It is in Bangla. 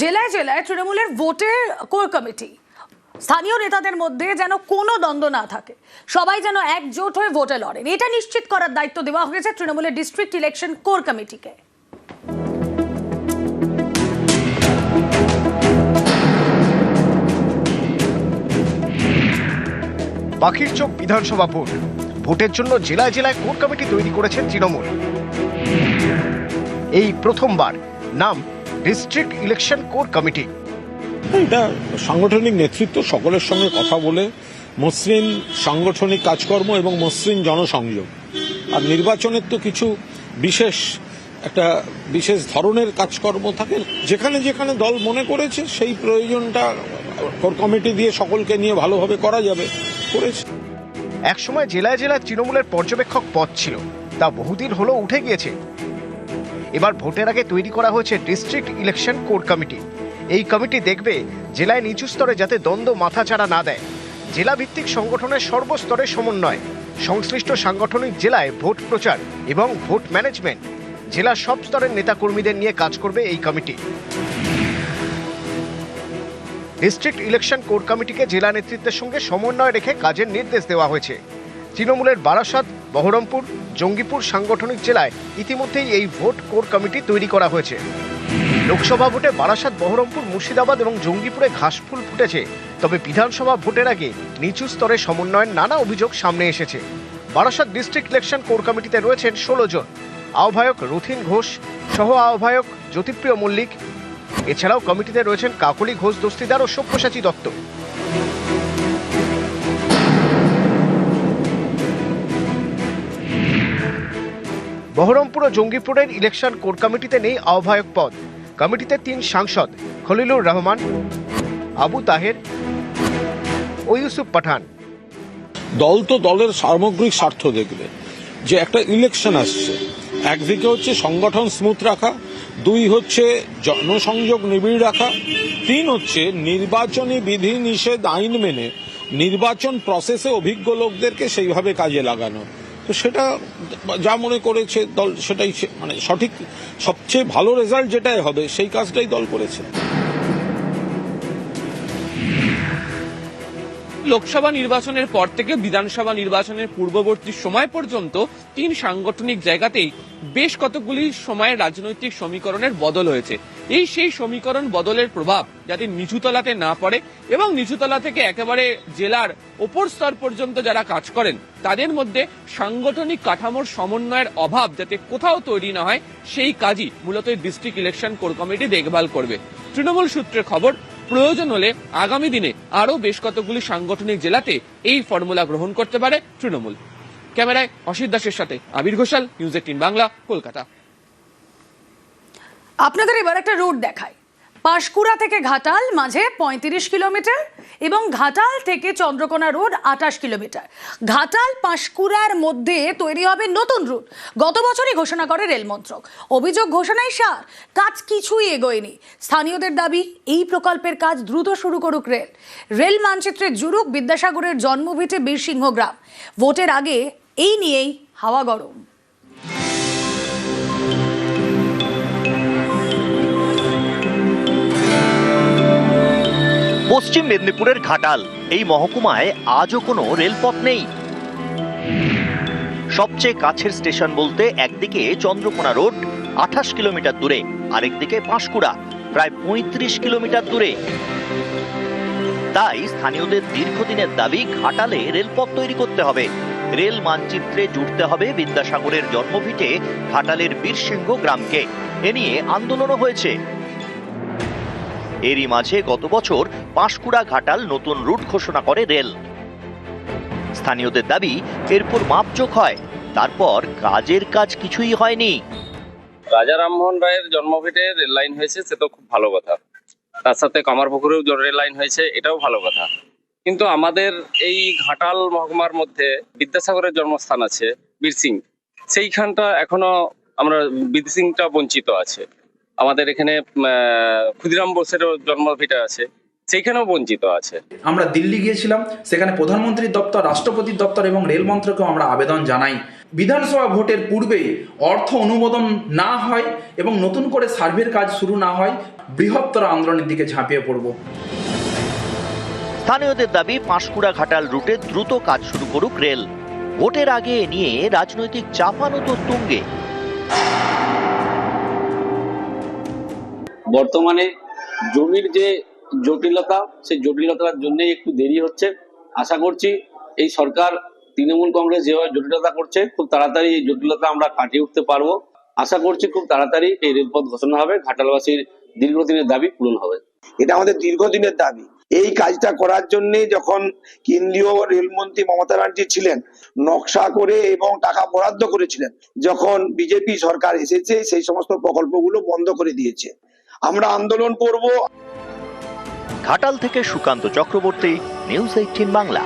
জেলায় জেলায় তৃণমূলের ভোটের কোর কমিটি। স্থানীয় নেতাদের মধ্যে যেন কোনো দ্বন্দ্ব না থাকে। সবাই যেন একজোট হয়ে ভোটে লড়েন। এটা নিশ্চিত করার দায়িত্ব দেওয়া হয়েছে তৃণমূলের ডিস্ট্রিক্ট ইলেকশন কোর কমিটিকে। পাখির চোখ বিধানসভা ভোট। ভোটের জন্য জেলায় জেলায় কোর কমিটি তৈরি করেছে তৃণমূল। এই প্রথমবার নাম ডিস্ট্রিক্ট ইলেকশন কোর কমিটি এটা সাংগঠনিক নেতৃত্ব সকলের সঙ্গে কথা বলে মসৃণ সাংগঠনিক কাজকর্ম এবং মসৃণ জনসংযোগ। আর নির্বাচনের তো কিছু বিশেষ একটা বিশেষ ধরনের কাজকর্ম থাকে। যেখানে যেখানে দল মনে করেছে সেই প্রয়োজনটা কোর কমিটি দিয়ে সকলকে নিয়ে ভালোভাবে করা যাবে করেছে। একসময় জেলায় জেলায় তৃণমূলের পর্যবেক্ষক পদ ছিল। তা বহুদিন হলো উঠে গিয়েছে। এবার ভোটের আগে তৈরি করা হয়েছে ডিস্ট্রিক্ট ইলেকশন কোর কমিটি। এই কমিটি দেখবে জেলায় নিচু স্তরে যাতে দ্বন্দ্ব মাথাচাড়া না দেয়। জেলা ভিত্তিক সংগঠনের সর্বস্তরে সমন্বয়। সংশ্লিষ্ট সাংগঠনিক জেলায় ভোট প্রচার এবং ভোট ম্যানেজমেন্ট। জেলার সব স্তরের নেতাকর্মীদের নিয়ে কাজ করবে এই কমিটি। ডিস্ট্রিক্ট ইলেকশন কোর কমিটিকে জেলা নেতৃত্বের সঙ্গে সমন্বয় রেখে কাজের নির্দেশ দেওয়া হয়েছে। তৃণমূলের বারাসাত, বহরমপুর জঙ্গিপুর সাংগঠনিক জেলায় ইতিমধ্যেই এই ভোট কোর কমিটি তৈরি করা হয়েছে। লোকসভা ভোটে বারাসাত, বহরমপুর, মুর্শিদাবাদ এবং জঙ্গিপুরে ঘাসফুল ফুটেছে। তবে বিধানসভা ভোটের আগে নিচু স্তরে সমন্বয়ের নানা অভিযোগ সামনে এসেছে। বারাসাত ডিস্ট্রিক্ট ইলেকশন কোর কমিটিতে রয়েছেন ষোলো জন। আহ্বায়ক রথিন ঘোষ, সহ আহ্বায়ক জ্যোতিপ্রিয় মল্লিক। এছাড়াও কমিটিতে রয়েছেন কাকলি ঘোষ, দস্তিদার ও সব্যসাচী দত্ত। বহরমপুর ও জঙ্গিপুরের ইলেকশন কোর কমিটিতে নেই আহ্বায়ক পদ। কমিটিতে তিন সাংসদ, খলিলুর রহমান, আবু তাহের ও ইউসুফ পাঠান। দল তো দলের সামগ্রিক স্বার্থ দেখবে। যে একটা ইলেকশন আসছে, একদিকে হচ্ছে সংগঠন স্মুথ রাখা, দুই হচ্ছে জনসংযোগ নিবিড় রাখা, তিন হচ্ছে নির্বাচনী বিধি নিষেধ আইন মেনে নির্বাচন প্রসেসে অভিজ্ঞ লোকদেরকে সেইভাবে কাজে লাগানো। তো সেটা যা মনে করেছে দল, সেটাই মানে সঠিক, সবচেয়ে ভালো রেজাল্ট যেটাই হবে, সেই কাজটাই দল করেছে। লোকসভা নির্বাচনের পর থেকে বিধানসভা নির্বাচনের পূর্ববর্তী সময় পর্যন্ত তিন সাংগঠনিক জায়গাতেই বেশ কতগুলি সময়ে রাজনৈতিক সমীকরণের বদল হয়েছে। এই সেই সমীকরণ বদলের প্রভাব যাতে নিচুতলাতে না পড়ে এবং নিচুতলা থেকে একেবারে জেলার ওপর স্তর পর্যন্ত যারা কাজ করেন, তাদের মধ্যে সাংগঠনিক কাঠামোর সমন্বয়ের অভাব যাতে কোথাও তৈরি না হয়, সেই কাজই মূলত ডিস্ট্রিক্ট ইলেকশন কোর কমিটি দেখভাল করবে। তৃণমূল সূত্রের খবর, প্রয়োজন হলে আগামী দিনে আরও বেশ কতগুলি সাংগঠনিক জেলাতে এই ফর্মুলা গ্রহণ করতে পারে তৃণমূল। ক্যামেরায় অসিত দাসের সাথে আবির ঘোষাল নিউজ এইটিন বাংলা, কলকাতা। আপনাদের এবার একটা রুট দেখায় পাঁশকুড়া থেকে ঘাটাল, মাঝে পঁয়ত্রিশ কিলোমিটার এবং ঘাটাল থেকে চন্দ্রকোনা রোড আঠাশ কিলোমিটার। ঘাটাল পাঁশকুড়ার মধ্যে তৈরি হবে নতুন রুট। গত বছরই ঘোষণা করে রেলমন্ত্রক অভিযোগ ঘোষণায় সার, কাজ কিছুই এগোয়নি। স্থানীয়দের দাবি, এই প্রকল্পের কাজ দ্রুত শুরু করুক রেল। রেল মানচিত্রে জুরুক বিদ্যাসাগরের জন্মভিটে বীরসিংহ গ্রাম। ভোটের আগে এই নিয়েই হাওয়া গরম। পশ্চিম মেদিনীপুরের ঘাটাল। এই মহকুমায় আজও কোনো রেলপথ নেই। সবচেয়ে কাছের স্টেশন বলতে একদিকে চন্দ্রকোনা রোড, আঠাশ কিলোমিটার দূরে, আরেকদিকে পাঁশকুড়া প্রায় পঁয়ত্রিশ কিলোমিটার দূরে। তাই স্থানীয়দের দীর্ঘদিনের দাবি, ঘাটালে রেলপথ তৈরি করতে হবে। রেল মানচিত্রে জুড়তে হবে বিদ্যাসাগরের জন্মভিটে ঘাটালের বীরসিংহ গ্রামকে। এ নিয়ে আন্দোলনও হয়েছে। এরই মাঝে গত বছর পাঁশকুড়া ঘাটাল নতুন রুট ঘোষণা করে রেল। স্থানীয়দের দাবি, এরপর মাপজোক হয়, তারপর কাজের কাজ কিছুই হয়নি। রাজা রামমোহন রায়ের জন্মভিটে রেল লাইন হয়েছে, সে তো খুব ভালো কথা। তার সাথে কামারপুকুরেও রেল লাইন হয়েছে, এটাও ভালো কথা। কিন্তু আমাদের এই ঘাটাল মহকুমার মধ্যে বিদ্যাসাগরের জন্মস্থান আছে, বীরসিং। সেইখানটা এখনও আমরা, বীরসিংটা বঞ্চিত আছে। আমাদের এখানে ক্ষুদিরাম বোসেরও জন্মভিটা আছে সেখানেও বঞ্চিত আছে। আমরা দিল্লি গিয়েছিলাম সেখানে প্রধানমন্ত্রীর দপ্তর রাষ্ট্রপতির দপ্তর এবং রেল মন্ত্রকেও আমরা আবেদন জানাই। বিধানসভা ভোটের পূর্বেই অর্থ অনুমোদন না হয় এবং নতুন করে সার্ভের কাজ শুরু না হয় বৃহত্তর আন্দোলনের দিকে ঝাঁপিয়ে পড়ব। স্থানীয়দের দাবি পাঁশকুড়া ঘাটাল রুটে দ্রুত কাজ শুরু করুক রেল। ভোটের আগে নিয়ে রাজনৈতিক চাপানো তো তুঙ্গে। বর্তমানে জমির যে জটিলতা, সেই জটিলতার জন্যই একটু দেরি হচ্ছে। আশা করছি এই সরকার, তৃণমূল কংগ্রেস যেভাবে জটিলতা করছে, খুব তাড়াতাড়ি এই জটিলতা আমরা কাটিয়ে উঠতে পারব। আশা করছি খুব তাড়াতাড়ি এই রেলপথ ঘোষণা হবে, ঘাটালবাসীর দীর্ঘদিনের দাবি পূরণ হবে। এটা আমাদের দীর্ঘদিনের দাবি। এই কাজটা করার জন্য যখন কেন্দ্রীয় রেলমন্ত্রী মমতা ব্যানার্জি ছিলেন, নকশা করে এবং টাকা বরাদ্দ করেছিলেন, যখন বিজেপি সরকার এসেছে, সেই সমস্ত প্রকল্পগুলো বন্ধ করে দিয়েছে। আমরা আন্দোলন করব। ঘাটাল থেকে সুকান্ত চক্রবর্তী নিউজ এইটিন বাংলা।